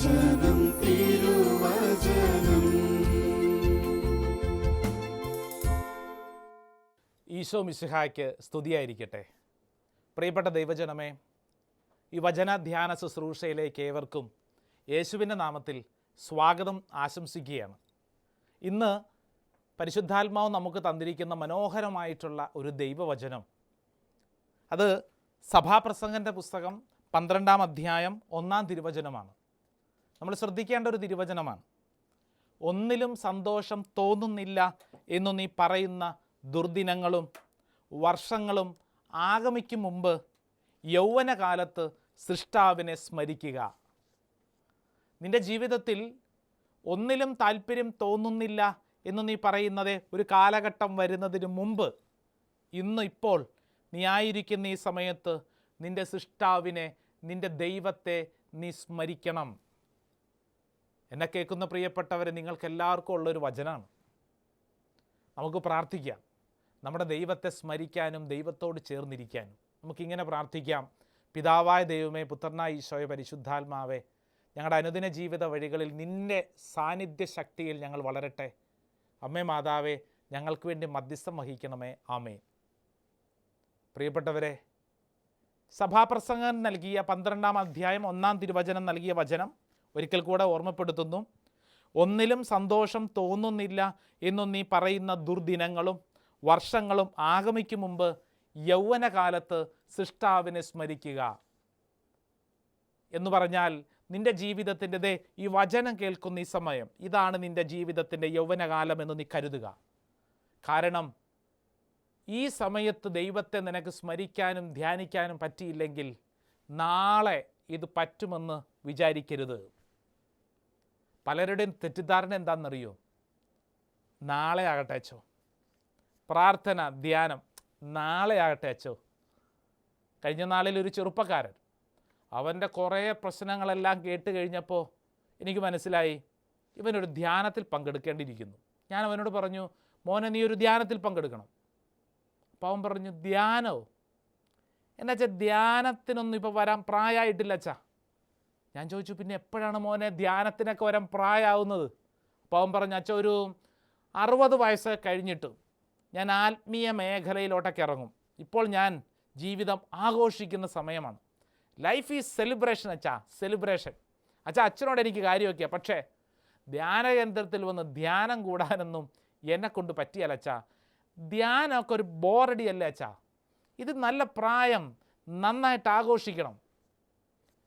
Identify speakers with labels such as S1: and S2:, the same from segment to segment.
S1: തിരുവചനം.
S2: ഈശോ മിശിഹായ്ക്ക് സ്തുതിയായിരിക്കട്ടെ. പ്രിയപ്പെട്ട ദൈവജനമേ ഈ വചനധ്യാന ശുശ്രൂഷയിലേക്ക് ഏവർക്കും യേശുവിന്റെ നാമത്തിൽ സ്വാഗതം ആശംസിക്കുകയാണ്. ഇന്ന് പരിശുദ്ധാത്മാവ് നമുക്ക് തന്നിരിക്കുന്ന മനോഹരമായിട്ടുള്ള ഒരു ദൈവവചനം. അത് സഭാപ്രസംഗന്റെ പുസ്തകം പന്ത്രണ്ടാം അധ്യായം ഒന്നാം തിരുവചനമാണ്. നമ്മൾ ശ്രദ്ധിക്കേണ്ട ഒരു തിരുവചനമാണ്. ഒന്നിലും സന്തോഷം തോന്നുന്നില്ല എന്നു നീ പറയുന്ന ദുർദിനങ്ങളും വർഷങ്ങളും ആഗമിക്കും മുമ്പ് യൗവനകാലത്ത് സൃഷ്ടാവിനെ സ്മരിക്കുക. നിന്റെ ജീവിതത്തിൽ ഒന്നിലും താല്പര്യം തോന്നുന്നില്ല എന്ന് നീ പറയുന്നത് ഒരു കാലഘട്ടം വരുന്നതിന് മുമ്പ് ഇന്ന് ഇപ്പോൾ നീ ആയിരിക്കുന്ന ഈ സമയത്ത് നിന്റെ സൃഷ്ടാവിനെ നിന്റെ ദൈവത്തെ നീ സ്മരിക്കണം. എന്നെ കേൾക്കുന്ന പ്രിയപ്പെട്ടവരെ നിങ്ങൾക്ക് എല്ലാവർക്കും ഉള്ളൊരു വചനമാണ് നമുക്ക് പ്രാർത്ഥിക്കാം. നമ്മുടെ ദൈവത്തെ സ്മരിക്കാനും ദൈവത്തോട് ചേർന്നിരിക്കാനും നമുക്കിങ്ങനെ പ്രാർത്ഥിക്കാം. പിതാവായ ദൈവമേ പുത്രനായ ഈശോയെ പരിശുദ്ധാത്മാവേ ഞങ്ങളുടെ അനുദിന ജീവിത വഴികളിൽ നിന്റെ സാന്നിധ്യ ശക്തിയിൽ ഞങ്ങൾ വളരട്ടെ. അമ്മേ മാതാവേ ഞങ്ങൾക്ക് വേണ്ടി മധ്യസ്ഥം വഹിക്കണമേ. ആമേ പ്രിയപ്പെട്ടവരെ സഭാപ്രസംഗം നൽകിയ പന്ത്രണ്ടാം അധ്യായം ഒന്നാം തിരുവചനം നൽകിയ വചനം ഒരിക്കൽ കൂടെ ഓർമ്മപ്പെടുത്തുന്നു. ഒന്നിലും സന്തോഷം തോന്നുന്നില്ല എന്നു നീ പറയുന്ന ദുർദിനങ്ങളും വർഷങ്ങളും ആഗമിക്കും മുമ്പ് യൗവനകാലത്ത് സൃഷ്ടാവിനെ സ്മരിക്കുക. എന്ന് പറഞ്ഞാൽ നിന്റെ ജീവിതത്തിന്റെ ഈ വചനം കേൾക്കുന്ന ഈ സമയം ഇതാണ് നിന്റെ ജീവിതത്തിന്റെ യൗവനകാലം എന്ന് നീ കരുതുക. കാരണം ഈ സമയത്ത് ദൈവത്തെ നിനക്ക് സ്മരിക്കാനും ധ്യാനിക്കാനും പറ്റിയില്ലെങ്കിൽ നാളെ ഇത് പറ്റുമെന്ന് വിചാരിക്കരുത്. പലരുടെയും തെറ്റിദ്ധാരണ എന്താണെന്നറിയോ? നാളെ ആകട്ടെ അച്ചോ പ്രാർത്ഥന ധ്യാനം നാളെ ആകട്ടെ അച്ചോ കഴിഞ്ഞ നാളിൽ ഒരു ചെറുപ്പക്കാരൻ. അവന്റെ കുറേ പ്രശ്നങ്ങളെല്ലാം കേട്ട് കഴിഞ്ഞപ്പോൾ എനിക്ക് മനസ്സിലായി ഇവനൊരു ധ്യാനത്തിൽ പങ്കെടുക്കേണ്ടിയിരിക്കുന്നു. ഞാൻ അവനോട് പറഞ്ഞു മോനെ നീ ഒരു ധ്യാനത്തിൽ പങ്കെടുക്കണം. അപ്പോൾ അവൻ പറഞ്ഞു ധ്യാനമോ എന്നാ ധ്യാനത്തിനൊന്നും ഇപ്പോൾ വരാൻ പ്രായമായിട്ടില്ല അച്ഛാ. ഞാൻ ചോദിച്ചു പിന്നെ എപ്പോഴാണ് മോനെ ധ്യാനത്തിനൊക്കെ വരാൻ പ്രായമാവുന്നത് അപ്പോൾ അവൻ പറഞ്ഞു അച്ഛ ഒരു അറുപത് വയസ്സ് കഴിഞ്ഞിട്ട് ഞാൻ ആത്മീയ മേഖലയിലോട്ടൊക്കെ ഇറങ്ങും. ഇപ്പോൾ ഞാൻ ജീവിതം ആഘോഷിക്കുന്ന സമയമാണ്. ലൈഫ് ഈസ് സെലിബ്രേഷൻ അച്ഛാ സെലിബ്രേഷൻ. അച്ഛാ അച്ഛനോട് എനിക്ക് കാര്യമൊക്കെ പക്ഷേ ധ്യാനകേന്ദ്രത്തിൽ വന്ന് ധ്യാനം കൂടാനൊന്നും എന്നെ കൊണ്ട് പറ്റിയല്ല അച്ഛാ. ധ്യാനമൊക്കെ ഒരു ബോറടിയല്ലേ അച്ഛാ? ഇത് നല്ല പ്രായം നന്നായിട്ട് ആഘോഷിക്കണം.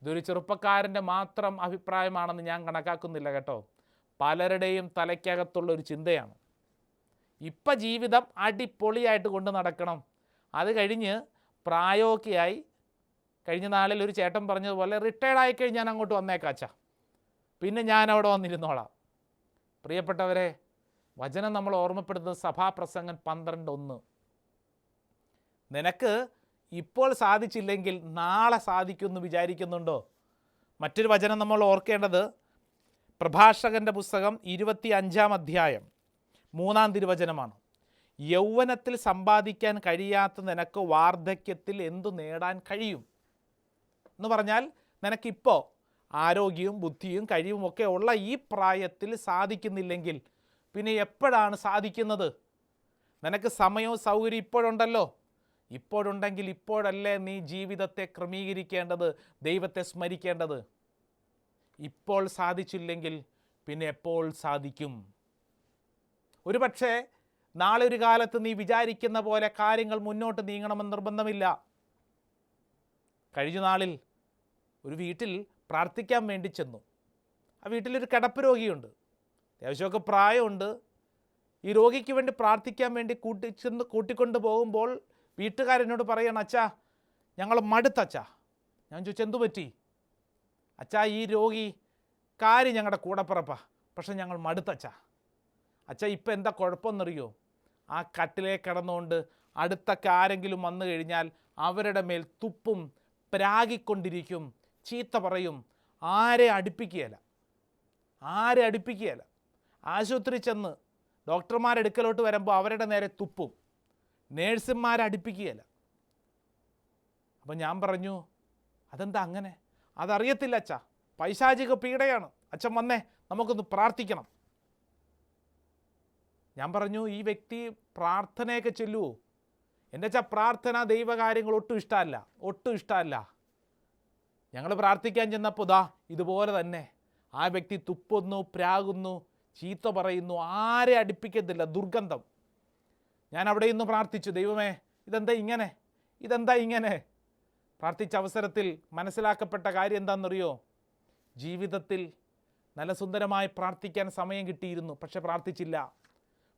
S2: ഇതൊരു ചെറുപ്പക്കാരന്റെ മാത്രം അഭിപ്രായമാണെന്ന് ഞാൻ കണക്കാക്കുന്നില്ല കേട്ടോ. പലരുടെയും തലയ്ക്കകത്തുള്ള ഒരു ചിന്തയാണ്. ഇപ്പം ജീവിതം അടിപൊളിയായിട്ട് കൊണ്ട് നടക്കണം. അത് കഴിഞ്ഞ് പ്രായോഗികയായി കഴിഞ്ഞ നാളിൽ ഒരു ചേട്ടൻ പറഞ്ഞതുപോലെ റിട്ടയർഡ് ആയിക്കഴിഞ്ഞ് ഞാൻ അങ്ങോട്ട് വന്നേക്കാച്ച. പിന്നെ ഞാൻ അവിടെ വന്നിരുന്നോളാം. പ്രിയപ്പെട്ടവരെ വചനം നമ്മൾ ഓർമ്മപ്പെടുത്തുന്നത് സഭാപ്രസംഗൻ പന്ത്രണ്ട് ഒന്ന്. നിനക്ക് ഇപ്പോൾ സാധിച്ചില്ലെങ്കിൽ നാളെ സാധിക്കുമെന്ന് വിചാരിക്കുന്നുണ്ടോ? മറ്റൊരു വചനം നമ്മൾ ഓർക്കേണ്ടത് പ്രഭാഷകന്റെ പുസ്തകം ഇരുപത്തി അഞ്ചാം അധ്യായം മൂന്നാം തിരുവചനമാണ്. യൗവനത്തിൽ സമ്പാദിക്കാൻ കഴിയാത്ത നിനക്ക് വാർദ്ധക്യത്തിൽ എന്തു നേടാൻ കഴിയും? എന്ന് പറഞ്ഞാൽ നിനക്കിപ്പോൾ ആരോഗ്യവും ബുദ്ധിയും കഴിവും ഒക്കെ ഉള്ള ഈ പ്രായത്തിൽ സാധിക്കുന്നില്ലെങ്കിൽ പിന്നെ എപ്പോഴാണ് സാധിക്കുന്നത്? നിനക്ക് സമയവും സൗകര്യം ഇപ്പോഴുണ്ടല്ലോ. ഇപ്പോഴുണ്ടെങ്കിൽ ഇപ്പോഴല്ലേ നീ ജീവിതത്തെ ക്രമീകരിക്കേണ്ടത് ദൈവത്തെ സ്മരിക്കേണ്ടത്? ഇപ്പോൾ സാധിച്ചില്ലെങ്കിൽ പിന്നെ എപ്പോൾ സാധിക്കും? ഒരുപക്ഷെ നാളെ ഒരു കാലത്ത് നീ വിചാരിക്കുന്ന പോലെ കാര്യങ്ങൾ മുന്നോട്ട് നീങ്ങണമെന്ന് നിർബന്ധമില്ല. കഴിഞ്ഞ നാളിൽ ഒരു വീട്ടിൽ പ്രാർത്ഥിക്കാൻ വേണ്ടി ചെന്നു. ആ വീട്ടിലൊരു കിടപ്പ് രോഗിയുണ്ട്. അത്യാവശ്യമൊക്കെ പ്രായമുണ്ട്. ഈ രോഗിക്ക് വേണ്ടി പ്രാർത്ഥിക്കാൻ വേണ്ടി കൂട്ടി ചെന്ന് കൂട്ടിക്കൊണ്ട് പോകുമ്പോൾ വീട്ടുകാരെന്നോട് പറയണം അച്ഛാ ഞങ്ങൾ മടുത്തച്ഛാ ഞാൻ ചോദിച്ചു എന്തു പറ്റി? അച്ഛാ ഈ രോഗി കാര്യം ഞങ്ങളുടെ കൂടപ്പിറപ്പാ. പക്ഷെ ഞങ്ങൾ മടുത്തച്ഛാ അച്ഛാ. ഇപ്പം എന്താ കുഴപ്പമെന്നറിയോ? ആ കട്ടിലേ കിടന്നുകൊണ്ട് അടുത്തൊക്കെ ആരെങ്കിലും വന്നു കഴിഞ്ഞാൽ അവരുടെ മേൽ തുപ്പും പ്രാഗിക്കൊണ്ടിരിക്കും ചീത്ത പറയും. ആരെ അടുപ്പിക്കുകയില്ല. ആരെ അടുപ്പിക്കുകയില്ല. ആശുപത്രി ചെന്ന് ഡോക്ടർമാരെടുക്കലോട്ട് വരുമ്പോൾ അവരുടെ നേരെ തുപ്പും. നേഴ്സുമാരെ അടുപ്പിക്കുകയല്ല. അപ്പം ഞാൻ പറഞ്ഞു അതെന്താ അങ്ങനെ? അതറിയത്തില്ല അച്ഛ. പൈശാചിക പീഡയാണ്. അച്ഛൻ വന്നേ നമുക്കൊന്ന് പ്രാർത്ഥിക്കണം. ഞാൻ പറഞ്ഞു ഈ വ്യക്തി പ്രാർത്ഥനയൊക്കെ ചെല്ലുവോ? എന്റെ അച്ഛാ പ്രാർത്ഥന ദൈവകാര്യങ്ങൾ ഒട്ടും ഇഷ്ടമല്ല. ഒട്ടും ഇഷ്ടമല്ല. ഞങ്ങൾ പ്രാർത്ഥിക്കാൻ ചെന്നപ്പോൾ ദാ ഇതുപോലെ തന്നെ. ആ വ്യക്തി തുപ്പുന്നു പ്രാകുന്നു ചീത്ത പറയുന്നു ആരെ അടുപ്പിക്കത്തില്ല ദുർഗന്ധം. ഞാൻ അവിടെ ഇന്ന് പ്രാർത്ഥിച്ചു ദൈവമേ ഇതെന്താ ഇങ്ങനെ? ഇതെന്താ ഇങ്ങനെ? പ്രാർത്ഥിച്ച അവസരത്തിൽ മനസ്സിലാക്കപ്പെട്ട കാര്യം എന്താണെന്നറിയോ? ജീവിതത്തിൽ നല്ല സുന്ദരമായി പ്രാർത്ഥിക്കാൻ സമയം കിട്ടിയിരുന്നു പക്ഷെ പ്രാർത്ഥിച്ചില്ല.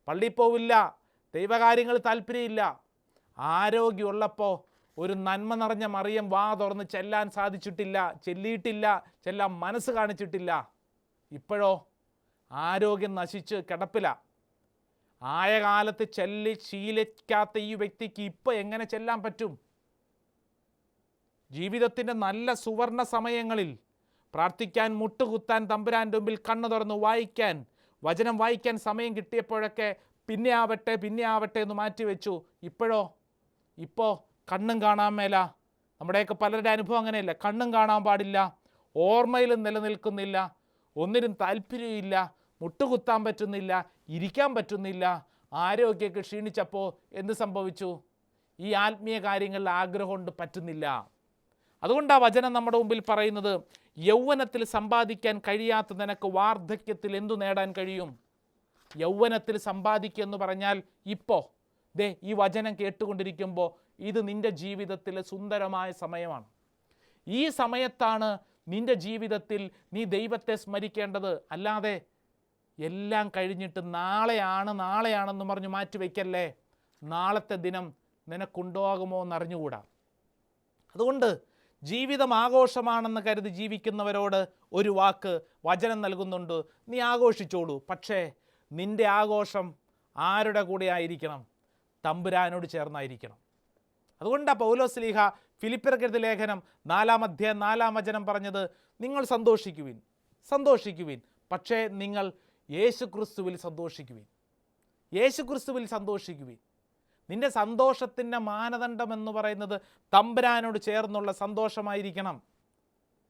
S2: പള്ളിയിൽ പോവില്ല ദൈവകാര്യങ്ങൾ താല്പര്യമില്ല. ആരോഗ്യമുള്ളപ്പോൾ ഒരു നന്മ നിറഞ്ഞ മറിയം വാ തുറന്ന് ചെല്ലാൻ സാധിച്ചിട്ടില്ല ചെല്ലിയിട്ടില്ല ചെല്ലാൻ മനസ്സ് കാണിച്ചിട്ടില്ല. ഇപ്പോഴോ ആരോഗ്യം നശിച്ച് കിടപ്പില. ആയ കാലത്ത് ചെല്ലി ശീലിക്കാത്ത ഈ വ്യക്തിക്ക് ഇപ്പോൾ എങ്ങനെ ചെല്ലാൻ പറ്റും? ജീവിതത്തിന്റെ നല്ല സുവർണ സമയങ്ങളിൽ പ്രാർത്ഥിക്കാൻ മുട്ടുകുത്താൻ തമ്പുരാന്റെ മുമ്പിൽ കണ്ണു തുറന്ന് വായിക്കാൻ വചനം വായിക്കാൻ സമയം കിട്ടിയപ്പോഴൊക്കെ പിന്നെ ആവട്ടെ പിന്നെ ആവട്ടെ എന്ന് മാറ്റിവെച്ചു ഇപ്പോഴോ? ഇപ്പോൾ കണ്ണും കാണാൻ മേല. നമ്മുടെയൊക്കെ പലരുടെ അനുഭവം അങ്ങനെയല്ല. കണ്ണും കാണാൻ പാടില്ല. ഓർമ്മയിലും നിലനിൽക്കുന്നില്ല. ഒന്നിനും താല്പര്യമില്ല. മുട്ടുകുത്താൻ പറ്റുന്നില്ല ഇരിക്കാൻ പറ്റുന്നില്ല ആരോഗ്യമൊക്കെ ക്ഷീണിച്ചപ്പോൾ എന്ത് സംഭവിച്ചു? ഈ ആത്മീയ കാര്യങ്ങളിൽ ആഗ്രഹം കൊണ്ട് പറ്റുന്നില്ല. അതുകൊണ്ടാണ് വചനം നമ്മുടെ മുമ്പിൽ പറയുന്നത് യൗവനത്തിൽ സമ്പാദിക്കാൻ കഴിയാത്ത നിനക്ക് വാർദ്ധക്യത്തിൽ എന്തു നേടാൻ കഴിയും? യൗവനത്തിൽ സമ്പാദിക്കുക എന്ന് പറഞ്ഞാൽ ഇപ്പോൾ ദേ ഈ വചനം കേട്ടുകൊണ്ടിരിക്കുമ്പോൾ ഇത് നിന്റെ ജീവിതത്തിലെ സുന്ദരമായ സമയമാണ്. ഈ സമയത്താണ് നിന്റെ ജീവിതത്തിൽ നീ ദൈവത്തെ സ്മരിക്കേണ്ടത്. അല്ലാതെ എല്ലാം കഴിഞ്ഞിട്ട് നാളെയാണ് നാളെയാണെന്ന് പറഞ്ഞ് മാറ്റി വയ്ക്കല്ലേ? നാളത്തെ ദിനം നിനക്കുണ്ടാകുമോ എന്നറിഞ്ഞുകൂടാ. അതുകൊണ്ട് ജീവിതം ആഘോഷമാണെന്ന് കരുതി ജീവിക്കുന്നവരോട് ഒരു വാക്ക് വചനം നൽകുന്നുണ്ട്. നീ ആഘോഷിച്ചോളൂ. പക്ഷേ നിന്റെ ആഘോഷം ആരുടെ കൂടെ ആയിരിക്കണം? തമ്പുരാനോട് ചേർന്നായിരിക്കണം. അതുകൊണ്ടാണ് പൗലോസ്ലീഹ ഫിലിപ്പിറക്കെഴുതി ലേഖനം നാലാം അധ്യായം നാലാം വചനം പറഞ്ഞത് നിങ്ങൾ സന്തോഷിക്കുവിൻ സന്തോഷിക്കുവിൻ. പക്ഷേ നിങ്ങൾ യേശു ക്രിസ്തുവിൽ സന്തോഷിക്കുവിൻ. യേശു ക്രിസ്തുവിൽ സന്തോഷിക്കുവിൻ. നിന്റെ സന്തോഷത്തിന്റെ മാനദണ്ഡം എന്ന് പറയുന്നത് തമ്പുരാനോട് ചേർന്നുള്ള സന്തോഷമായിരിക്കണം.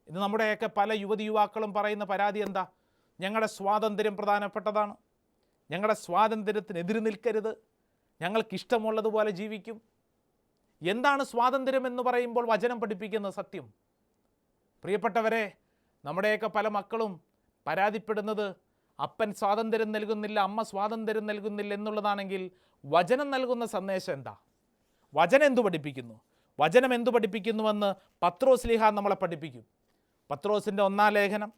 S2: ഇത് നമ്മുടെയൊക്കെ പല യുവതി യുവാക്കളും പറയുന്ന പരാതി എന്താ? ഞങ്ങളുടെ സ്വാതന്ത്ര്യം പ്രധാനപ്പെട്ടതാണ്. ഞങ്ങളുടെ സ്വാതന്ത്ര്യത്തിനെതിര് നിൽക്കരുത്. ഞങ്ങൾക്കിഷ്ടമുള്ളതുപോലെ ജീവിക്കും. എന്താണ് സ്വാതന്ത്ര്യം എന്ന് പറയുമ്പോൾ വചനം പഠിപ്പിക്കുന്ന സത്യം. പ്രിയപ്പെട്ടവരെ നമ്മുടെയൊക്കെ പല മക്കളും പരാതിപ്പെടുന്നത് അപ്പൻ സ്വാതന്ത്ര്യം നൽകുന്നില്ല അമ്മ സ്വാതന്ത്ര്യം നൽകുന്നില്ല എന്നുള്ളതാണെങ്കിൽ വചനം നൽകുന്ന സന്ദേശം എന്താ? വചനം എന്തു പഠിപ്പിക്കുന്നു? വചനം എന്തു പഠിപ്പിക്കുന്നുവെന്ന് പത്രോസ് ലിഹ നമ്മളെ പഠിപ്പിക്കും. പത്രോസിന്റെ ഒന്നാം ലേഖനം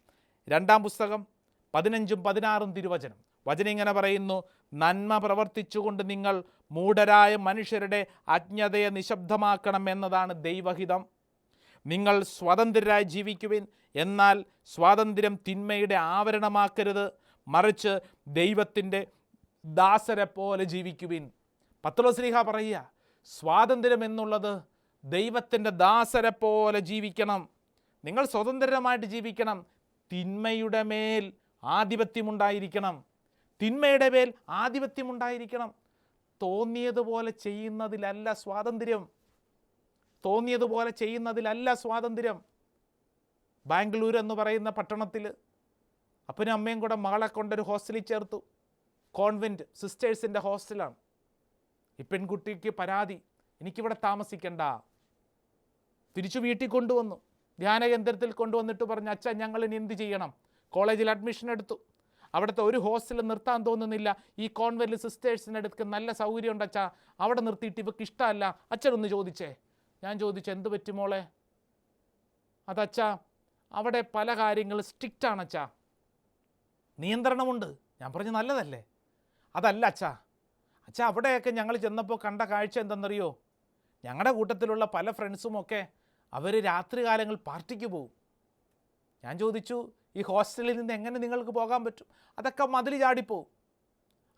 S2: രണ്ടാം പുസ്തകം പതിനഞ്ചും പതിനാറും തിരുവചനം. വചനം ഇങ്ങനെ പറയുന്നു നന്മ പ്രവർത്തിച്ചുകൊണ്ട് നിങ്ങൾ മൂഢരായ മനുഷ്യരുടെ അജ്ഞതയെ നിശബ്ദമാക്കണം എന്നതാണ് ദൈവഹിതം. നിങ്ങൾ സ്വതന്ത്രരായി ജീവിക്കുവിൻ എന്നാൽ സ്വാതന്ത്ര്യം തിന്മയുടെ ആവരണമാക്കരുത്. മറിച്ച് ദൈവത്തിന്റെ ദാസരെ പോലെ ജീവിക്കുവിൻ. പത്രോശ്രീഹ പറയുക സ്വാതന്ത്ര്യം എന്നുള്ളത് ദൈവത്തിന്റെ ദാസരെ പോലെ ജീവിക്കണം. നിങ്ങൾ സ്വതന്ത്രമായിട്ട് ജീവിക്കണം. തിന്മയുടെ മേൽ ആധിപത്യമുണ്ടായിരിക്കണം. തിന്മയുടെ മേൽ ആധിപത്യമുണ്ടായിരിക്കണം. തോന്നിയതുപോലെ ചെയ്യുന്നതിലല്ല സ്വാതന്ത്ര്യം. തോന്നിയതുപോലെ ചെയ്യുന്നതിലല്ല സ്വാതന്ത്ര്യം. ബാംഗ്ലൂർ എന്ന് പറയുന്ന പട്ടണത്തിൽ അപ്പനും അമ്മയും കൂടെ മകളെ കൊണ്ടൊരു ഹോസ്റ്റലിൽ ചേർത്തു. കോൺവെന്റ് സിസ്റ്റേഴ്സിന്റെ ഹോസ്റ്റലാണ്. ഈ പെൺകുട്ടിക്ക് പരാതി. എനിക്കിവിടെ താമസിക്കണ്ട. തിരിച്ചു വീട്ടിൽ കൊണ്ടുവന്നു. ധ്യാനകേന്ദ്രത്തിൽ കൊണ്ടുവന്നിട്ട് പറഞ്ഞു അച്ഛൻ ഞങ്ങൾ ഇനി എന്ത് ചെയ്യണം? കോളേജിൽ അഡ്മിഷൻ എടുത്തു. അവിടുത്തെ ഒരു ഹോസ്റ്റലിൽ നിർത്താൻ തോന്നുന്നില്ല. ഈ കോൺവെന്റ് സിസ്റ്റേഴ്സിന്റെ അടുത്ത് നല്ല സൗകര്യമുണ്ട് അച്ഛാ. അവിടെ നിർത്തിയിട്ട് ഇവക്ക് ഇഷ്ടമല്ല. അച്ഛനൊന്ന് ചോദിച്ചേ. ഞാൻ ചോദിച്ചു എന്ത് പറ്റുമോളെ അതച്ഛാ അവിടെ പല കാര്യങ്ങൾ സ്ട്രിക്റ്റാണ് അച്ഛാ. നിയന്ത്രണമുണ്ട്. ഞാൻ പറഞ്ഞു നല്ലതല്ലേ? അതല്ല അച്ഛാ. അച്ഛാ അവിടെയൊക്കെ ഞങ്ങൾ ചെന്നപ്പോൾ കണ്ട കാഴ്ച എന്തെന്നറിയോ? ഞങ്ങളുടെ കൂട്ടത്തിലുള്ള പല ഫ്രണ്ട്സുമൊക്കെ അവർ രാത്രികാലങ്ങൾ പാർട്ടിക്ക് പോകും ഞാൻ ചോദിച്ചു ഈ ഹോസ്റ്റലിൽ നിന്ന് എങ്ങനെ നിങ്ങൾക്ക് പോകാൻ പറ്റും? അതൊക്കെ മതിൽ ചാടിപ്പോവും.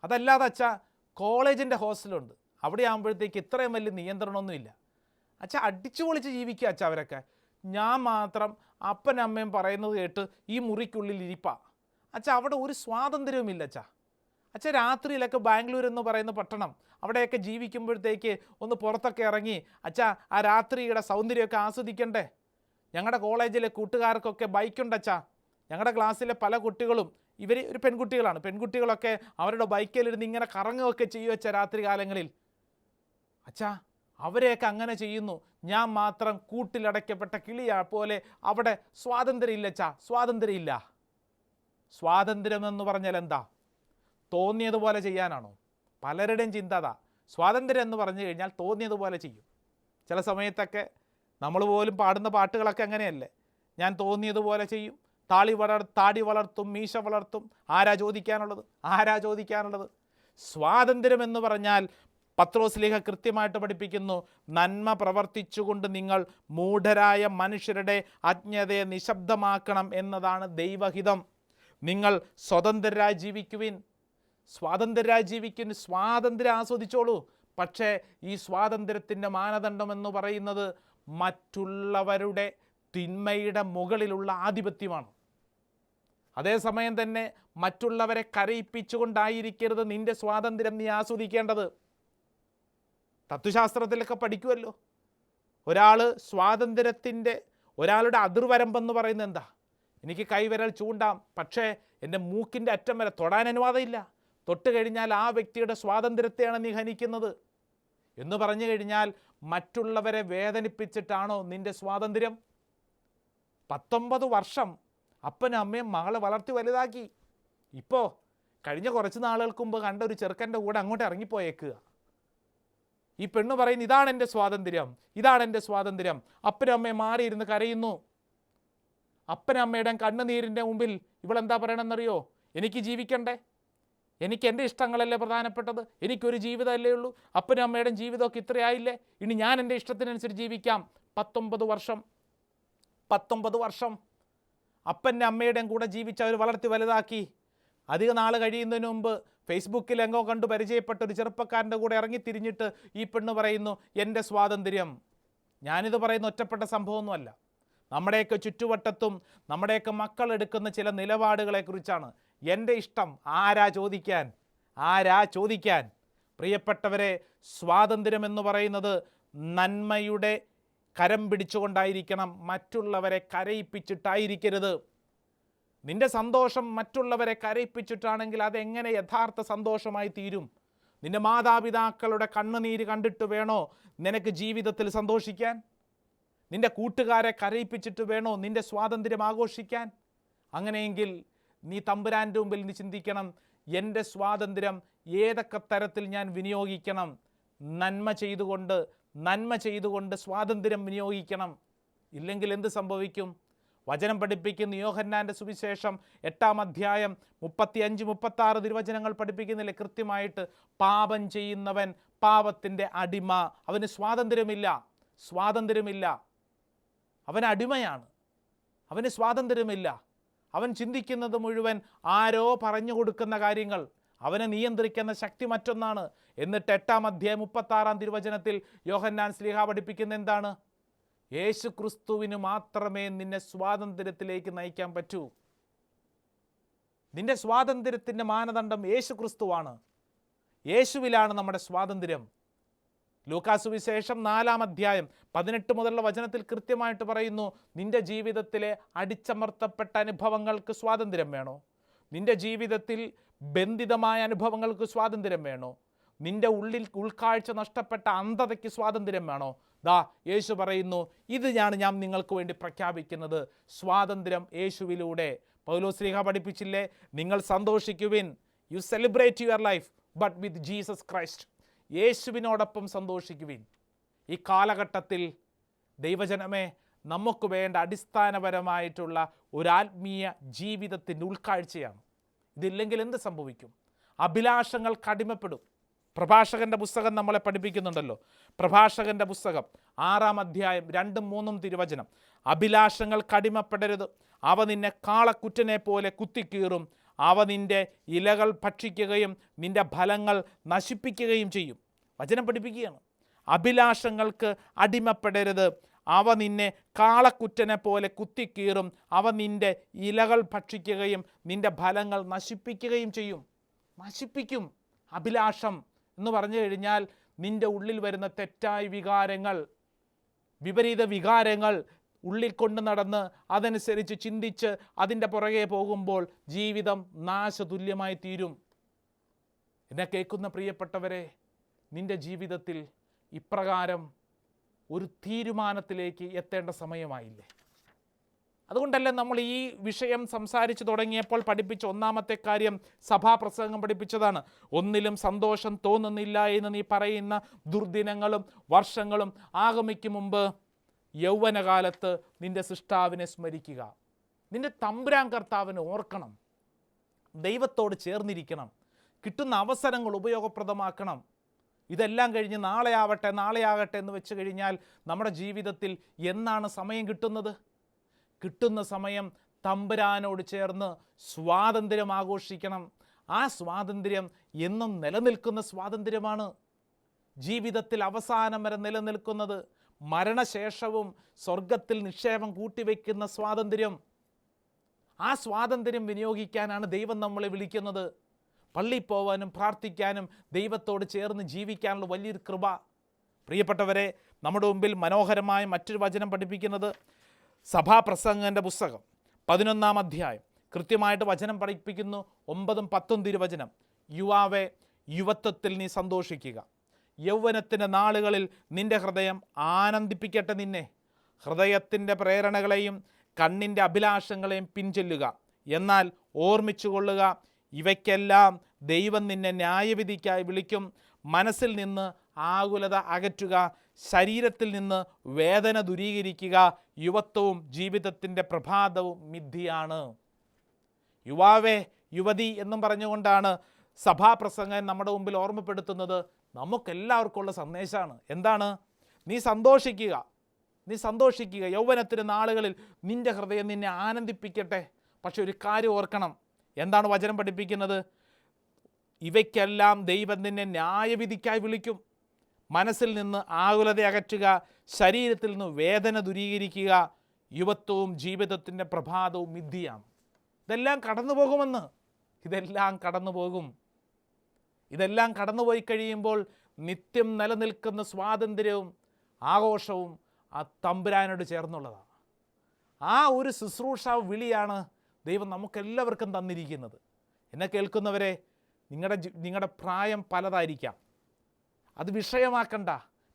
S2: അതല്ലാതെ അച്ഛാ കോളേജിന്റെ ഹോസ്റ്റലുണ്ട്. അവിടെ ആകുമ്പോഴത്തേക്ക് ഇത്രയും വലിയ നിയന്ത്രണമൊന്നുമില്ല അച്ഛാ അടിച്ചു പൊളിച്ച് ജീവിക്കുക അച്ഛാ അവരൊക്കെ. ഞാൻ മാത്രം അപ്പനമ്മയും പറയുന്നത് കേട്ട് ഈ മുറിക്കുള്ളിൽ ഇരിപ്പാ. അച്ഛാ അവിടെ ഒരു സ്വാതന്ത്ര്യവുമില്ല അച്ഛാ. അച്ഛ രാത്രിയിലൊക്കെ ബാംഗ്ലൂർ എന്ന് പറയുന്ന പട്ടണം അവിടെയൊക്കെ ജീവിക്കുമ്പോഴത്തേക്ക് ഒന്ന് പുറത്തൊക്കെ ഇറങ്ങി അച്ഛാ ആ രാത്രിയുടെ സൗന്ദര്യമൊക്കെ ആസ്വദിക്കണ്ടേ? ഞങ്ങളുടെ കോളേജിലെ കൂട്ടുകാർക്കൊക്കെ ബൈക്കുണ്ട് അച്ഛാ. ഞങ്ങളുടെ ക്ലാസ്സിലെ പല കുട്ടികളും ഇവർ ഒരു പെൺകുട്ടികളാണ്. പെൺകുട്ടികളൊക്കെ അവരുടെ ബൈക്കിലിരുന്ന് ഇങ്ങനെ കറങ്ങുകയൊക്കെ ചെയ്യുവച്ച രാത്രി കാലങ്ങളിൽ അച്ഛാ അവരെയൊക്കെ അങ്ങനെ ചെയ്യുന്നു. ഞാൻ മാത്രം കൂട്ടിലടയ്ക്കപ്പെട്ട കിളിയാ പോലെ അവിടെ സ്വാതന്ത്ര്യമില്ല അച്ഛാ. സ്വാതന്ത്ര്യമില്ല. സ്വാതന്ത്ര്യം എന്ന് പറഞ്ഞാൽ എന്താ തോന്നിയതുപോലെ ചെയ്യാനാണോ? പലരുടെയും ചിന്ത അതാ. സ്വാതന്ത്ര്യം എന്ന് പറഞ്ഞു കഴിഞ്ഞാൽ തോന്നിയതുപോലെ ചെയ്യും. ചില സമയത്തൊക്കെ നമ്മൾ പോലും പാടുന്ന പാട്ടുകളൊക്കെ അങ്ങനെയല്ലേ? ഞാൻ തോന്നിയതുപോലെ ചെയ്യും. താളി വളർ താടി വളർത്തും മീശ വളർത്തും. ആരാ ചോദിക്കാനുള്ളത്? ആരാ ചോദിക്കാനുള്ളത്? സ്വാതന്ത്ര്യം എന്ന് പറഞ്ഞാൽ പത്രോസ്ലിഹ കൃത്യമായിട്ട് പഠിപ്പിക്കുന്നു. നന്മ പ്രവർത്തിച്ചുകൊണ്ട് നിങ്ങൾ മൂഢരായ മനുഷ്യരുടെ അജ്ഞതയെ നിശബ്ദമാക്കണം എന്നതാണ് ദൈവഹിതം. നിങ്ങൾ സ്വതന്ത്രരായി ജീവിക്കുവിൻ. സ്വാതന്ത്ര്യരായി ജീവിക്കുവിൻ. സ്വാതന്ത്ര്യം ആസ്വദിച്ചോളൂ. പക്ഷേ ഈ സ്വാതന്ത്ര്യത്തിന്റെ മാനദണ്ഡം എന്ന് പറയുന്നത് മറ്റുള്ളവരുടെ തിന്മയുടെ മുകളിലുള്ള ആധിപത്യമാണ്. അതേസമയം തന്നെ മറ്റുള്ളവരെ കരയിപ്പിച്ചുകൊണ്ടായിരിക്കരുത് നിന്റെ സ്വാതന്ത്ര്യം നീ ആസ്വദിക്കേണ്ടത്. തത്വശാസ്ത്രത്തിലൊക്കെ പഠിക്കുമല്ലോ ഒരാൾ സ്വാതന്ത്ര്യത്തിന്റെ ഒരാളുടെ അതിർവരമ്പെന്ന് പറയുന്നത് എന്താ? എനിക്ക് കൈവിരൽ ചൂണ്ടാം. പക്ഷേ എന്റെ മൂക്കിന്റെ അറ്റം വരെ തൊടാൻ അനുവാദമില്ല. തൊട്ട് കഴിഞ്ഞാൽ ആ വ്യക്തിയുടെ സ്വാതന്ത്ര്യത്തെയാണ് നീ ഹനിക്കുന്നത്. എന്ന് പറഞ്ഞു കഴിഞ്ഞാൽ മറ്റുള്ളവരെ വേദനിപ്പിച്ചിട്ടാണോ നിന്റെ സ്വാതന്ത്ര്യം? പത്തൊമ്പത് വർഷം അപ്പനും അമ്മയും മകളെ വളർത്തി വലുതാക്കി. ഇപ്പോൾ കഴിഞ്ഞ കുറച്ച് നാളുകൾക്ക് മുമ്പ് കണ്ട ഒരു ചെറുക്കന്റെ കൂടെ അങ്ങോട്ട് ഇറങ്ങിപ്പോയേക്കുക. ഈ പെണ്ണ് പറയുന്നു ഇതാണ് എന്റെ സ്വാതന്ത്ര്യം. ഇതാണ് എന്റെ സ്വാതന്ത്ര്യം. അപ്പനും അമ്മയും മാറിയിരുന്ന് കരയുന്നു. അപ്പനും അമ്മയുടെ കണ്ണുനീരിന്റെ മുമ്പിൽ ഇവളെന്താ പറയണമെന്നറിയോ എനിക്ക് ജീവിക്കണ്ടേ? എനിക്ക് എന്റെ ഇഷ്ടങ്ങളല്ലേ പ്രധാനപ്പെട്ടത്? എനിക്കൊരു ജീവിതമല്ലേ ഉള്ളൂ? അപ്പനും അമ്മയുടെയും ജീവിതമൊക്കെ ഇത്രയായില്ലേ? ഇനി ഞാൻ എന്റെ ഇഷ്ടത്തിനനുസരിച്ച് ജീവിക്കാം. പത്തൊമ്പത് വർഷം. പത്തൊമ്പത് വർഷം. അപ്പന്റെ അമ്മയുടെയും കൂടെ ജീവിച്ച് അവർ വളർത്തി വലുതാക്കി. അധിക നാൾ കഴിയുന്നതിന് മുമ്പ് ഫേസ്ബുക്കിൽ എങ്ങോ കണ്ട് പരിചയപ്പെട്ട ഒരു ചെറുപ്പക്കാരന്റെ കൂടെ ഇറങ്ങി തിരിഞ്ഞിട്ട് ഈ പെണ്ണ് പറയുന്നു എന്റെ സ്വാതന്ത്ര്യം. ഞാനിത് പറയുന്ന ഒറ്റപ്പെട്ട സംഭവമൊന്നുമല്ല. നമ്മുടെയൊക്കെ ചുറ്റുവട്ടത്തും നമ്മുടെയൊക്കെ മക്കൾ എടുക്കുന്ന ചില നിലപാടുകളെക്കുറിച്ചാണ് എന്റെ ഇഷ്ടം. ആരാ ചോദിക്കാൻ? ആരാ ചോദിക്കാൻ? പ്രിയപ്പെട്ടവരെ സ്വാതന്ത്ര്യം എന്ന് പറയുന്നത് നന്മയുടെ കരം പിടിച്ചുകൊണ്ടായിരിക്കണം മറ്റുള്ളവരെ കരയിപ്പിച്ചിട്ടായിരിക്കരുത്. നിന്റെ സന്തോഷം മറ്റുള്ളവരെ കരയിപ്പിച്ചിട്ടാണെങ്കിൽ അതെങ്ങനെ യഥാർത്ഥ സന്തോഷമായി തീരും? നിന്റെ മാതാപിതാക്കളുടെ കണ്ണുനീര് കണ്ടിട്ട് വേണോ നിനക്ക് ജീവിതത്തിൽ സന്തോഷിക്കാൻ? നിന്റെ കൂട്ടുകാരെ കരയിപ്പിച്ചിട്ട് വേണോ നിന്റെ സ്വാതന്ത്ര്യം ആഘോഷിക്കാൻ? അങ്ങനെയെങ്കിൽ നീ തമ്പുരാന്റെ മുമ്പിൽ നീ ചിന്തിക്കണം എന്റെ സ്വാതന്ത്ര്യം ഏതൊക്കെ തരത്തിൽ ഞാൻ വിനിയോഗിക്കണം? നന്മ ചെയ്തുകൊണ്ട് നന്മ ചെയ്തുകൊണ്ട് സ്വാതന്ത്ര്യം വിനിയോഗിക്കണം. ഇല്ലെങ്കിൽ എന്ത് സംഭവിക്കും? വചനം പഠിപ്പിക്കുന്ന യോഹന്നാന്റെ സുവിശേഷം എട്ടാം അധ്യായം മുപ്പത്തി അഞ്ച് മുപ്പത്തി ആറ് തിരുവചനങ്ങൾ പഠിപ്പിക്കുന്നില്ലേ? കൃത്യമായിട്ട് പാപം ചെയ്യുന്നവൻ പാപത്തിന്റെ അടിമ. അവന് സ്വാതന്ത്ര്യമില്ല. സ്വാതന്ത്ര്യമില്ല. അവൻ അടിമയാണ്. അവന് സ്വാതന്ത്ര്യമില്ല. അവൻ ചിന്തിക്കുന്നത് മുഴുവൻ ആരോ പറഞ്ഞു കൊടുക്കുന്ന കാര്യങ്ങൾ. അവനെ നിയന്ത്രിക്കുന്ന ശക്തി മറ്റൊന്നാണ്. എന്നിട്ട് എട്ടാം അധ്യായം മുപ്പത്താറാം തിരുവചനത്തിൽ യോഹന്നാൻ സ്ലിഹ പഠിപ്പിക്കുന്ന എന്താണ്? യേശു ക്രിസ്തുവിന് മാത്രമേ നിന്നെ സ്വാതന്ത്ര്യത്തിലേക്ക് നയിക്കാൻ പറ്റൂ. നിന്റെ സ്വാതന്ത്ര്യത്തിന്റെ മാനദണ്ഡം യേശു ക്രിസ്തുവാണ് യേശുവിലാണ് നമ്മുടെ സ്വാതന്ത്ര്യം. ലൂക്കാസ് വിശേഷം നാലാം അധ്യായം പതിനെട്ട് മുതലുള്ള വചനത്തിൽ കൃത്യമായിട്ട് പറയുന്നു നിന്റെ ജീവിതത്തിലെ അടിച്ചമർത്തപ്പെട്ട അനുഭവങ്ങൾക്ക് സ്വാതന്ത്ര്യം വേണോ? നിന്റെ ജീവിതത്തിൽ ബന്ധിതമായ അനുഭവങ്ങൾക്ക് സ്വാതന്ത്ര്യം വേണോ? നിന്റെ ഉള്ളിൽ ഉൾക്കാഴ്ച നഷ്ടപ്പെട്ട അന്ധതയ്ക്ക് സ്വാതന്ത്ര്യം വേണോ? ദാ യേശു പറയുന്നു ഇത് ഞാൻ ഞാൻ നിങ്ങൾക്ക് വേണ്ടി പ്രഖ്യാപിക്കുന്നത് സ്വാതന്ത്ര്യം യേശുവിലൂടെ. പൗലോശ്രീഹ പഠിപ്പിച്ചില്ലേ? നിങ്ങൾ സന്തോഷിക്കുവിൻ. You celebrate your life but with Jesus Christ യേശുവിനോടൊപ്പം സന്തോഷിക്കുവിൻ. ഈ കാലഘട്ടത്തിൽ ദൈവജനമേ നമുക്ക് വേണ്ട അടിസ്ഥാനപരമായിട്ടുള്ള ഒരാത്മീയ ജീവിതത്തിന്റെ ഉൾക്കാഴ്ചയാണ്. ഇതില്ലെങ്കിൽ എന്ത് സംഭവിക്കും? അഭിലാഷങ്ങൾ കടിമപ്പെടും. പ്രഭാഷകന്റെ പുസ്തകം നമ്മളെ പഠിപ്പിക്കുന്നുണ്ടല്ലോ. പ്രഭാഷകന്റെ പുസ്തകം ആറാം അധ്യായം രണ്ടും മൂന്നും തിരുവചനം. അഭിലാഷങ്ങൾ കടിമപ്പെടരുത്. അവ നിന്നെ കാളക്കുറ്റനെ പോലെ കുത്തിക്കീറും. അവ നിന്റെ ഇലകൾ ഭക്ഷിക്കുകയും നിന്റെ ഫലങ്ങൾ നശിപ്പിക്കുകയും ചെയ്യും. വചനം പഠിപ്പിക്കുകയാണ്. അഭിലാഷങ്ങൾക്ക് അടിമപ്പെടരുത്. അവ നിന്നെ കാളക്കുറ്റനെ പോലെ കുത്തിക്കീറും. അവ നിന്റെ ഇലകൾ ഭക്ഷിക്കുകയും നിന്റെ ഫലങ്ങൾ നശിപ്പിക്കുകയും ചെയ്യും. നശിപ്പിക്കും. അഭിലാഷം എന്ന് പറഞ്ഞു കഴിഞ്ഞാൽ നിന്റെ ഉള്ളിൽ വരുന്ന തെറ്റായ വികാരങ്ങൾ വിപരീത വികാരങ്ങൾ ഉള്ളിൽ കൊണ്ട് നടന്ന് അതനുസരിച്ച് ചിന്തിച്ച് അതിന്റെ പുറകെ പോകുമ്പോൾ ജീവിതം നാശതുല്യമായി തീരും. എന്നെ കേൾക്കുന്ന പ്രിയപ്പെട്ടവരെ നിന്റെ ജീവിതത്തിൽ ഇപ്രകാരം ഒരു തീരുമാനത്തിലേക്ക് എത്തേണ്ട സമയമായില്ലേ? അതുകൊണ്ടല്ലേ നമ്മൾ ഈ വിഷയം സംസാരിച്ചു തുടങ്ങിയപ്പോൾ പഠിപ്പിച്ച ഒന്നാമത്തെ കാര്യം സഭാപ്രസംഗം പഠിപ്പിച്ചതാണ്. ഒന്നിലും സന്തോഷം തോന്നുന്നില്ല എന്ന് നീ പറയുന്ന ദുർദിനങ്ങളും വർഷങ്ങളും ആഗമിക്കും മുമ്പ് യൗവനകാലത്ത് നിന്റെ സൃഷ്ടാവിനെ സ്മരിക്കുക. നിന്റെ തമ്പുരാൻ കർത്താവിനെ ഓർക്കണം. ദൈവത്തോട് ചേർന്നിരിക്കണം. കിട്ടുന്ന അവസരങ്ങൾ ഉപയോഗപ്രദമാക്കണം. ഇതെല്ലാം കഴിഞ്ഞ് നാളെ ആവട്ടെ നാളെ ആകട്ടെ എന്ന് വെച്ച് കഴിഞ്ഞാൽ നമ്മുടെ ജീവിതത്തിൽ എന്നാണ് സമയം കിട്ടുന്നത്? കിട്ടുന്ന സമയം തമ്പുരാനോട് ചേർന്ന് സ്വാതന്ത്ര്യം ആഘോഷിക്കണം. ആ സ്വാതന്ത്ര്യം എന്നും നിലനിൽക്കുന്ന സ്വാതന്ത്ര്യമാണ്. ജീവിതത്തിൽ അവസാനം വരെ നിലനിൽക്കുന്നത് മരണശേഷവും സ്വർഗത്തിൽ നിക്ഷേപം കൂട്ടിവെക്കുന്ന സ്വാതന്ത്ര്യം. ആ സ്വാതന്ത്ര്യം വിനിയോഗിക്കാനാണ് ദൈവം നമ്മളെ വിളിക്കുന്നത്. പള്ളിയിൽ പോവാനും പ്രാർത്ഥിക്കാനും ദൈവത്തോട് ചേർന്ന് ജീവിക്കാനുള്ള വലിയൊരു കൃപ. പ്രിയപ്പെട്ടവരെ നമ്മുടെ മുമ്പിൽ മനോഹരമായ മറ്റൊരു വചനം പഠിപ്പിക്കുന്നത് സഭാപ്രസംഗന്റെ പുസ്തകം പതിനൊന്നാം അധ്യായം. കൃത്യമായിട്ട് വചനം പഠിപ്പിക്കുന്നു. ഒമ്പതും പത്തും തിരുവചനം. യുവാവെ യുവത്വത്തിൽ നീ സന്തോഷിക്കുക. യൗവനത്തിന്റെ നാളുകളിൽ നിന്റെ ഹൃദയം ആനന്ദിപ്പിക്കട്ടെ നിന്നെ. ഹൃദയത്തിന്റെ പ്രേരണകളെയും കണ്ണിന്റെ അഭിലാഷങ്ങളെയും പിൻചെല്ലുക. എന്നാൽ ഓർമ്മിച്ചുകൊള്ളുക ഇവയ്ക്കെല്ലാം ദൈവം നിന്നെ ന്യായവിധിക്കായി വിളിക്കും. മനസ്സിൽ നിന്ന് ആകുലത അകറ്റുക ശരീരത്തിൽ നിന്ന് വേദന ദുരീകരിക്കുക. യുവത്വവും ജീവിതത്തിന്റെ പ്രഭാതവും മിഥിയാണ് യുവാവേ യുവതി എന്നും പറഞ്ഞുകൊണ്ടാണ് സഭാപ്രസംഗം നമ്മുടെ മുമ്പിൽ ഓർമ്മപ്പെടുത്തുന്നത്. നമുക്കെല്ലാവർക്കുമുള്ള സന്ദേശമാണ്. എന്താണ്? നീ സന്തോഷിക്കുക. നീ സന്തോഷിക്കുക. യൗവനത്തിന്റെ നാളുകളിൽ നിന്റെ ഹൃദയം നിന്നെ ആനന്ദിപ്പിക്കട്ടെ. പക്ഷെ ഒരു കാര്യം ഓർക്കണം. എന്താണ് വചനം പഠിപ്പിക്കുന്നത്? ഇവയ്ക്കെല്ലാം ദൈവം നിന്നെ ന്യായവിധിക്കായി വിളിക്കും. മനസ്സിൽ നിന്ന് ആകുലത അകറ്റുക ശരീരത്തിൽ നിന്ന് വേദന ദുരീകരിക്കുക യുവത്വവും ജീവിതത്തിന്റെ പ്രഭാതവും മിഥ്യയാണ്. ഇതെല്ലാം കടന്നു പോകുമെന്ന് ഇതെല്ലാം കടന്നു പോകും ഇതെല്ലാം കടന്നുപോയി കഴിയുമ്പോൾ നിത്യം നിലനിൽക്കുന്ന സ്വാതന്ത്ര്യവും ആഘോഷവും ആ തമ്പുരാനോട് ചേർന്നുള്ളതാണ്. ആ ഒരു ശുശ്രൂഷ വിളിയാണ് ദൈവം നമുക്കെല്ലാവർക്കും തന്നിരിക്കുന്നത്. എന്നെ കേൾക്കുന്നവരെ നിങ്ങളുടെ നിങ്ങളുടെ പ്രായം പലതായിരിക്കാം. അത് വിഷയമാക്കണ്ട.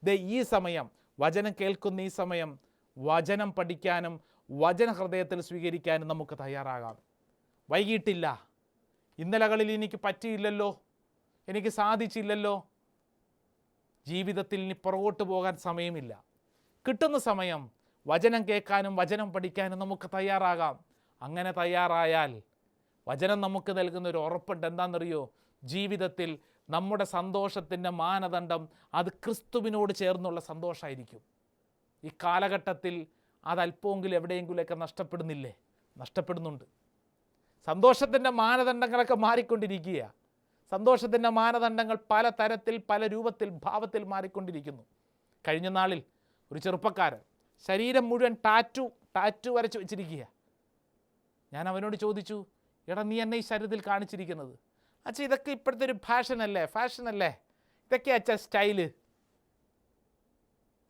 S2: ദേ ഈ സമയം വചനം കേൾക്കുന്ന ഈ സമയം വചനം പഠിക്കാനും വചന ഹൃദയത്തിൽ സ്വീകരിക്കാനും നമുക്ക് തയ്യാറാകാം. വൈകിട്ടില്ല. ഇന്നലകളിൽ എനിക്ക് പറ്റിയില്ലല്ലോ. എനിക്ക് സാധിച്ചില്ലല്ലോ. ജീവിതത്തിൽ ഇനി പുറകോട്ട് പോകാൻ സമയമില്ല. കിട്ടുന്ന സമയം വചനം കേൾക്കാനും വചനം പഠിക്കാനും നമുക്ക് തയ്യാറാകാം. അങ്ങനെ തയ്യാറായാൽ വചനം നമുക്ക് നൽകുന്ന ഒരു ഉറപ്പുണ്ട്. എന്താണെന്നറിയോ? ജീവിതത്തിൽ നമ്മുടെ സന്തോഷത്തിന്റെ മാനദണ്ഡം അത് ക്രിസ്തുവിനോട് ചേർന്നുള്ള സന്തോഷമായിരിക്കും. ഈ കാലഘട്ടത്തിൽ അത് എവിടെയെങ്കിലുമൊക്കെ നഷ്ടപ്പെടുന്നില്ലേ? നഷ്ടപ്പെടുന്നുണ്ട്. സന്തോഷത്തിന്റെ മാനദണ്ഡങ്ങളൊക്കെ മാറിക്കൊണ്ടിരിക്കുക സന്തോഷത്തിന്റെ മാനദണ്ഡങ്ങൾ പല തരത്തിൽ പല രൂപത്തിൽ ഭാവത്തിൽ മാറിക്കൊണ്ടിരിക്കുന്നു. കഴിഞ്ഞ നാളിൽ ഒരു ചെറുപ്പക്കാരൻ ശരീരം മുഴുവൻ ടാറ്റു ടാറ്റു വരച്ച് വെച്ചിരിക്കുക ഞാൻ അവനോട് ചോദിച്ചു എടാ നീ എന്നെ ഈ ശരീരത്തിൽ കാണിച്ചിരിക്കുന്നത്? അച്ഛ ഇതൊക്കെ ഇപ്പോഴത്തെ ഒരു ഫാഷനല്ലേ ഫാഷനല്ലേ? ഇതൊക്കെ അച്ഛ സ്റ്റൈൽ.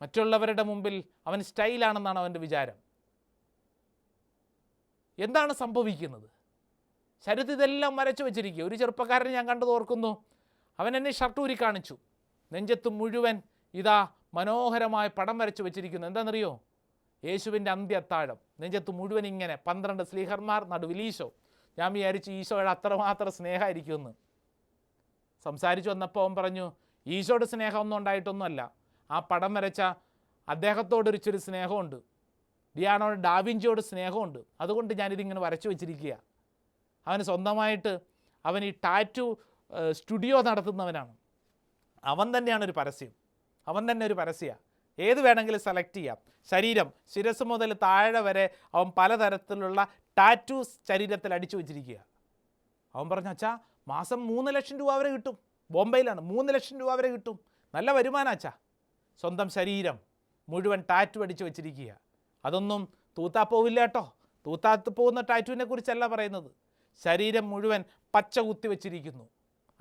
S2: മറ്റുള്ളവരുടെ മുമ്പിൽ അവൻ സ്റ്റൈലാണെന്നാണ് അവന്റെ വിചാരം. എന്താണ് സംഭവിക്കുന്നത്? ശരീരത്തിൽ ഇതെല്ലാം വരച്ചു വെച്ചിരിക്കുക ഒരു ചെറുപ്പക്കാരനെ ഞാൻ കണ്ടത് ഓർക്കുന്നു. അവൻ എന്നെ ഷർട്ട് ഊരി കാണിച്ചു. നെഞ്ചത്ത് മുഴുവൻ ഇതാ മനോഹരമായ പടം വരച്ചു വെച്ചിരിക്കുന്നു. എന്താണെന്നറിയോ യേശുവിന്റെ അന്ത്യത്താഴം. നെഞ്ചത്ത് മുഴുവൻ ഇങ്ങനെ പന്ത്രണ്ട് സ്ലീഹർമാർ നടുവിൽ ഈശോ. ഞാൻ വിചാരിച്ചു ഈശോയുടെ അത്രമാത്രം സ്നേഹമായിരിക്കുമെന്ന്. സംസാരിച്ചു വന്നപ്പോൾ അവൻ പറഞ്ഞു ഈശോയുടെ സ്നേഹമൊന്നും ഉണ്ടായിട്ടൊന്നുമല്ല. ആ പടം വരച്ച അദ്ദേഹത്തോടൊരു ചെറിയ സ്നേഹമുണ്ട്. ഡിയാനോട് ഡാവിഞ്ചിയോട് സ്നേഹമുണ്ട്. അതുകൊണ്ട് ഞാനിതിങ്ങനെ വരച്ചു വെച്ചിരിക്കുക അവന് സ്വന്തമായിട്ട് അവൻ ഈ ടാറ്റു സ്റ്റുഡിയോ നടത്തുന്നവനാണ്. അവൻ തന്നെയാണ് ഒരു പരസ്യം. അവൻ തന്നെ ഒരു പരസ്യമാണ് ഏത് വേണമെങ്കിലും സെലക്ട് ചെയ്യാം. ശരീരം ശിരസ് മുതൽ താഴെ വരെ അവൻ പലതരത്തിലുള്ള ടാറ്റൂസ് ശരീരത്തിൽ അടിച്ചു വെച്ചിരിക്കുക. അവൻ പറഞ്ഞു അച്ഛാ മാസം മൂന്ന് ലക്ഷം രൂപ വരെ കിട്ടും. ബോംബെയിലാണ്. മൂന്ന് ലക്ഷം രൂപ വരെ കിട്ടും. നല്ല വരുമാനം അച്ഛാ. സ്വന്തം ശരീരം മുഴുവൻ ടാറ്റു അടിച്ചു വെച്ചിരിക്കുക. അതൊന്നും തൂത്താ പോവില്ല കേട്ടോ. തൂത്താത്ത് പോകുന്ന ടാറ്റുവിനെ കുറിച്ചല്ല പറയുന്നത്. ശരീരം മുഴുവൻ പച്ച കുത്തിവെച്ചിരിക്കുന്നു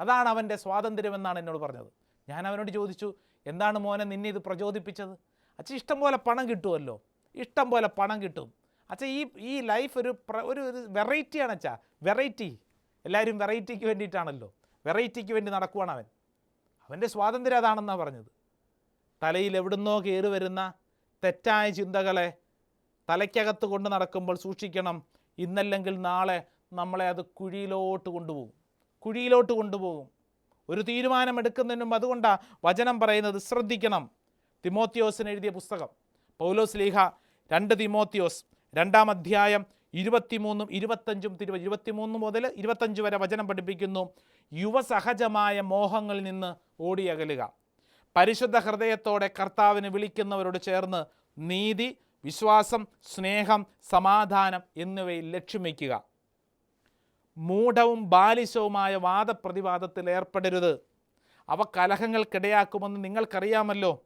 S2: അതാണ് അവന്റെ സ്വാതന്ത്ര്യമെന്നാണ് എന്നോട് പറഞ്ഞത്. ഞാൻ അവനോട് ചോദിച്ചു എന്താണ് മോനെ നിന്നെ ഇത് പ്രചോദിപ്പിച്ചത്? അച്ഛൻ ഇഷ്ടം പോലെ പണം കിട്ടുമല്ലോ ഇഷ്ടം പോലെ പണം കിട്ടും. അച്ഛാ ഈ ഈ ലൈഫ് ഒരു ഒരു വെറൈറ്റിയാണ് അച്ഛാ. വെറൈറ്റി എല്ലാവരും വെറൈറ്റിക്ക് വേണ്ടിയിട്ടാണല്ലോ. വെറൈറ്റിക്ക് വേണ്ടി നടക്കുവാണ് അവൻ. അവന്റെ സ്വാതന്ത്ര്യം അതാണെന്നാണ് പറഞ്ഞത്. തലയിൽ എവിടുന്നോ കയറി വരുന്ന തെറ്റായ ചിന്തകളെ തലയ്ക്കകത്ത് കൊണ്ട് നടക്കുമ്പോൾ സൂക്ഷിക്കണം. ഇന്നല്ലെങ്കിൽ നാളെ നമ്മളെ അത് കുഴിയിലോട്ട് കൊണ്ടുപോകും. കുഴിയിലോട്ട് കൊണ്ടുപോകും. ഒരു തീരുമാനമെടുക്കുന്നതിനും അതുകൊണ്ടാണ് വചനം പറയുന്നത് ശ്രദ്ധിക്കണം. തിമോത്തിയോസിന് എഴുതിയ പുസ്തകം. പൗലോസ് ലീഹ രണ്ട് തിമോത്തിയോസ് രണ്ടാം അധ്യായം ഇരുപത്തിമൂന്നും ഇരുപത്തഞ്ചും തിരുവ ഇരുപത്തിമൂന്ന് മുതൽ ഇരുപത്തഞ്ച് വരെ വചനം പഠിപ്പിക്കുന്നു. യുവസഹജമായ മോഹങ്ങളിൽ നിന്ന് ഓടിയകലുക. പരിശുദ്ധ ഹൃദയത്തോടെ കർത്താവിനെ വിളിക്കുന്നവരോട് ചേർന്ന് നീതി വിശ്വാസം സ്നേഹം സമാധാനം എന്നിവയിൽ ലക്ഷ്യം വയ്ക്കുക. മൂഢവും ബാലിശവുമായ വാദപ്രതിവാദത്തിൽ ഏർപ്പെടരുത്. അവ കലഹങ്ങൾക്കിടയാക്കുമെന്ന് നിങ്ങൾക്കറിയാമല്ലോ.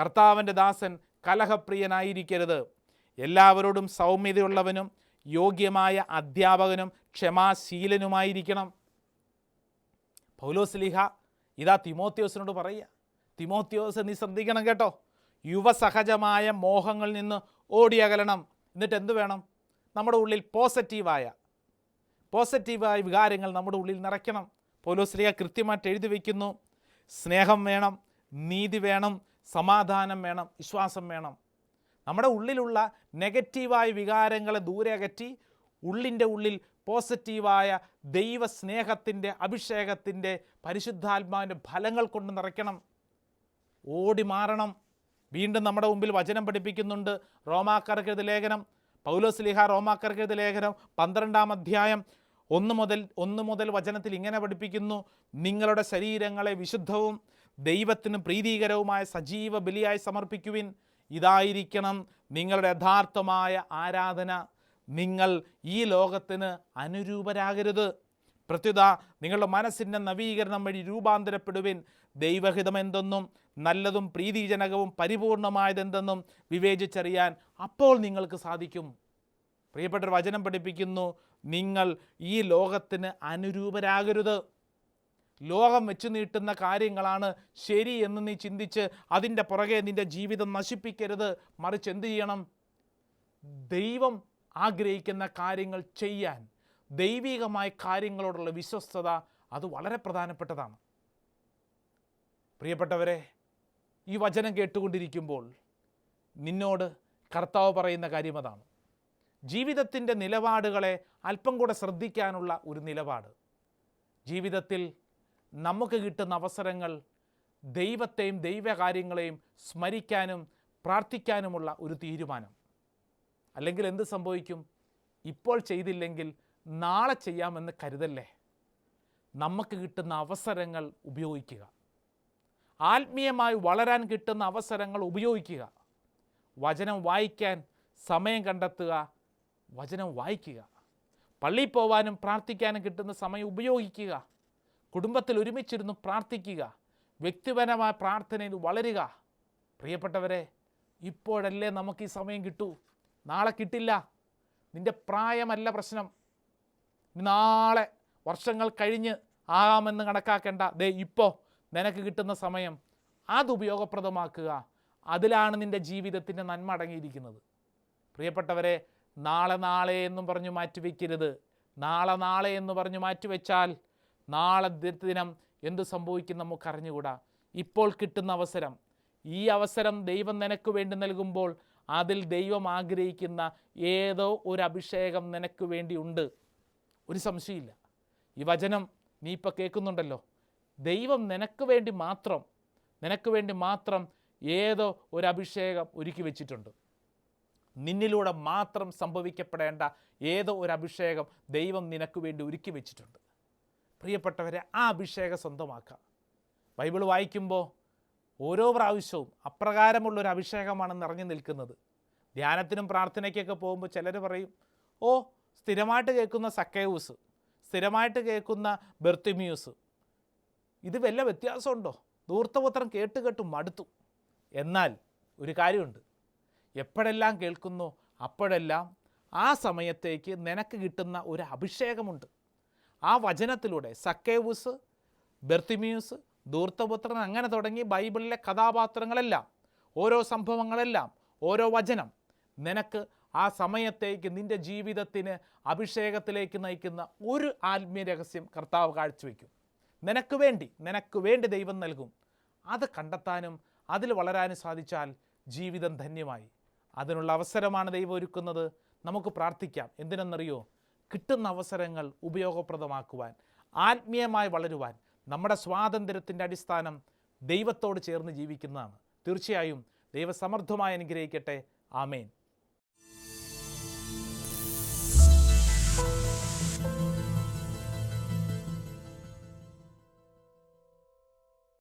S2: കർത്താവിന്റെ ദാസൻ കലഹപ്രിയനായിരിക്കരുത്. എല്ലാവരോടും സൗമ്യതയുള്ളവനും യോഗ്യമായ അധ്യാപകനും ക്ഷമാശീലനുമായിരിക്കണം. പൗലോസ്ലിഹ ഇതാ തിമോത്യോസിനോട് പറയുക. തിമോത്യോസ് നീ ശ്രദ്ധിക്കണം കേട്ടോ. യുവസഹജമായ മോഹങ്ങളിൽ നിന്ന് ഓടിയകലണം. എന്നിട്ട് എന്ത് വേണം? നമ്മുടെ ഉള്ളിൽ പോസിറ്റീവായ പോസിറ്റീവായ വികാരങ്ങൾ നമ്മുടെ ഉള്ളിൽ നിറയ്ക്കണം. പൗലോസ്ലിയ കൃത്യമായിട്ട് എഴുതി വയ്ക്കുന്നു സ്നേഹം വേണം നീതി വേണം സമാധാനം വേണം വിശ്വാസം വേണം. നമ്മുടെ ഉള്ളിലുള്ള നെഗറ്റീവായ വികാരങ്ങളെ ദൂരെ അകറ്റി ഉള്ളിന്റെ ഉള്ളിൽ പോസിറ്റീവായ ദൈവസ്നേഹത്തിന്റെ അഭിഷേകത്തിന്റെ പരിശുദ്ധാത്മാവിന്റെ ഫലങ്ങൾ കൊണ്ട് നിറയ്ക്കണം. ഓടി മാറണം. വീണ്ടും നമ്മുടെ മുമ്പിൽ വചനം പഠിപ്പിക്കുന്നുണ്ട്. റോമാക്കർക്കെഴുത ലേഖനം പൗലോസ് ലിഹ റോമാക്കർക്കെഴുത ലേഖനം പന്ത്രണ്ടാം അധ്യായം ഒന്ന് മുതൽ ഒന്ന് മുതൽ വചനത്തിൽ ഇങ്ങനെ പഠിപ്പിക്കുന്നു നിങ്ങളുടെ ശരീരങ്ങളെ വിശുദ്ധവും ദൈവത്തിന് പ്രീതികരവുമായ സജീവ ബലിയായി സമർപ്പിക്കുവിൻ. ഇതായിരിക്കണം നിങ്ങളുടെ യഥാർത്ഥമായ ആരാധന. നിങ്ങൾ ഈ ലോകത്തിന് അനുരൂപരാകരുത്. പ്രത്യുത നിങ്ങളുടെ മനസ്സിന്റെ നവീകരണം വഴി രൂപാന്തരപ്പെടുവിൻ. ദൈവഹിതം എന്തെന്നും നല്ലതും പ്രീതിജനകവും പരിപൂർണമായതെന്തെന്നും വിവേചിച്ചറിയാൻ അപ്പോൾ നിങ്ങൾക്ക് സാധിക്കും. പ്രിയപ്പെട്ട വചനം പഠിപ്പിക്കുന്നു. നിങ്ങൾ ഈ ലോകത്തിന് അനുരൂപരാകരുത്. ലോകം വെച്ച് നീട്ടുന്ന കാര്യങ്ങളാണ് ശരി എന്ന് നീ ചിന്തിച്ച് അതിന്റെ പുറകെ നിന്റെ ജീവിതം നശിപ്പിക്കരുത്. മറിച്ച് എന്ത് ചെയ്യണം? ദൈവം ആഗ്രഹിക്കുന്ന കാര്യങ്ങൾ ചെയ്യാൻ ദൈവികമായ കാര്യങ്ങളോടുള്ള വിശ്വസ്തത അത് വളരെ പ്രധാനപ്പെട്ടതാണ്. പ്രിയപ്പെട്ടവരെ ഈ വചനം കേട്ടുകൊണ്ടിരിക്കുമ്പോൾ നിന്നോട് കർത്താവ് പറയുന്ന കാര്യം അതാണ്. ജീവിതത്തിന്റെ നിലപാടുകളെ അല്പം കൂടെ ശ്രദ്ധിക്കാനുള്ള ഒരു നിലപാട്. ജീവിതത്തിൽ നമുക്ക് കിട്ടുന്ന അവസരങ്ങൾ ദൈവത്തെയും ദൈവകാര്യങ്ങളെയും സ്മരിക്കാനും പ്രാർത്ഥിക്കാനുമുള്ള ഒരു തീരുമാനം. അല്ലെങ്കിൽ എന്ത് സംഭവിക്കും? ഇപ്പോൾ ചെയ്തില്ലെങ്കിൽ നാളെ ചെയ്യാമെന്ന് കരുതല്ലേ? നമുക്ക് കിട്ടുന്ന അവസരങ്ങൾ ഉപയോഗിക്കുക. ആത്മീയമായി വളരാൻ കിട്ടുന്ന അവസരങ്ങൾ ഉപയോഗിക്കുക. വചനം വായിക്കാൻ സമയം കണ്ടെത്തുക. വചനം വായിക്കുക. പള്ളിയിൽ പോവാനും പ്രാർത്ഥിക്കാനും കിട്ടുന്ന സമയം ഉപയോഗിക്കുക. കുടുംബത്തിൽ ഒരുമിച്ചിരുന്ന് പ്രാർത്ഥിക്കുക. വ്യക്തിപരമായ പ്രാർത്ഥനയിൽ വളരുക. പ്രിയപ്പെട്ടവരെ ഇപ്പോഴല്ലേ നമുക്ക് ഈ സമയം കിട്ടൂ? നാളെ കിട്ടില്ല. നിന്റെ പ്രായമല്ല പ്രശ്നം. നാളെ വർഷങ്ങൾ കഴിഞ്ഞ് ആകാമെന്ന് കണക്കാക്കേണ്ട. ദേ ഇപ്പോൾ നിനക്ക് കിട്ടുന്ന സമയം അത് ഉപയോഗപ്രദമാക്കുക. അതിലാണ് നിന്റെ ജീവിതത്തിന്റെ നന്മ അടങ്ങിയിരിക്കുന്നത്. പ്രിയപ്പെട്ടവരെ നാളെ നാളെ എന്നും പറഞ്ഞു മാറ്റിവെക്കരുത്. നാളെ നാളെ എന്ന് പറഞ്ഞു മാറ്റിവെച്ചാൽ നാളെ ദിനം എന്ത് സംഭവിക്കും നമുക്ക് അറിഞ്ഞുകൂടാ ഇപ്പോൾ കിട്ടുന്ന അവസരം. ഈ അവസരം ദൈവം നിനക്ക് വേണ്ടി നൽകുമ്പോൾ അതിൽ ദൈവം ആഗ്രഹിക്കുന്ന ഏതോ ഒരു അഭിഷേകം നിനക്ക് വേണ്ടി ഉണ്ട്. ഒരു സംശയമില്ല. ഈ വചനം നീ ഇപ്പോൾ കേൾക്കുന്നുണ്ടല്ലോ. ദൈവം നിനക്ക് വേണ്ടി മാത്രം നിനക്ക് വേണ്ടി മാത്രം ഏതോ ഒരു അഭിഷേകം ഒരുക്കി വെച്ചിട്ടുണ്ട്. നിന്നിലൂടെ മാത്രം സംഭവിക്കപ്പെടേണ്ട ഏതോ ഒരു അഭിഷേകം ദൈവം നിനക്ക് വേണ്ടി ഒരുക്കി വെച്ചിട്ടുണ്ട്. പ്രിയപ്പെട്ടവരെ ആ അഭിഷേകം സ്വന്തമാക്കാം ബൈബിൾ വായിക്കുമ്പോൾ ഓരോ പ്രാവശ്യവും അപ്രകാരമുള്ളൊരു അഭിഷേകമാണ് നിറഞ്ഞു നിൽക്കുന്നത്. ധ്യാനത്തിനും പ്രാർത്ഥനയ്ക്കൊക്കെ പോകുമ്പോൾ ചിലർ പറയും ഓ സ്ഥിരമായിട്ട് കേൾക്കുന്ന സക്കേവൂസ് സ്ഥിരമായിട്ട് കേൾക്കുന്ന ബെർത്തിമ്യൂസ്. ഇത് വല്ല വ്യത്യാസമുണ്ടോ? ദൂർത്തപുത്രം കേട്ട് കേട്ട് മടുത്തു. എന്നാൽ ഒരു കാര്യമുണ്ട്. എപ്പോഴെല്ലാം കേൾക്കുന്നു അപ്പോഴെല്ലാം ആ സമയത്തേക്ക് നിനക്ക് കിട്ടുന്ന ഒരു അഭിഷേകമുണ്ട്. ആ വചനത്തിലൂടെ സക്കേവൂസ് ബെർത്തിമ്യൂസ് ദൂർത്തപുത്രൻ അങ്ങനെ തുടങ്ങി ബൈബിളിലെ കഥാപാത്രങ്ങളെല്ലാം ഓരോ സംഭവങ്ങളെല്ലാം ഓരോ വചനം നിനക്ക് ആ സമയത്തേക്ക് നിന്റെ ജീവിതത്തിന് അഭിഷേകത്തിലേക്ക് നയിക്കുന്ന ഒരു ആത്മീയ രഹസ്യം കർത്താവ് കാഴ്ചവെക്കും നിനക്ക് വേണ്ടി നിനക്ക് വേണ്ടി ദൈവം നൽകും. അത് കണ്ടെത്താനും അതിൽ വളരാനും സാധിച്ചാൽ ജീവിതം ധന്യമായി. അതിനുള്ള അവസരമാണ് ദൈവം ഒരുക്കുന്നത്. നമുക്ക് പ്രാർത്ഥിക്കാം. എന്തിനെന്നറിയോ? കിട്ടുന്ന അവസരങ്ങൾ ഉപയോഗപ്രദമാക്കുവാൻ ആത്മീയമായി വളരുവാൻ നമ്മുടെ സ്വാതന്ത്ര്യത്തിന്റെ അടിസ്ഥാനം ദൈവത്തോട് ചേർന്ന് ജീവിക്കുന്നതാണ്. തീർച്ചയായും ദൈവസമർത്ഥമായി അനുഗ്രഹിക്കട്ടെ. ആമേൻ.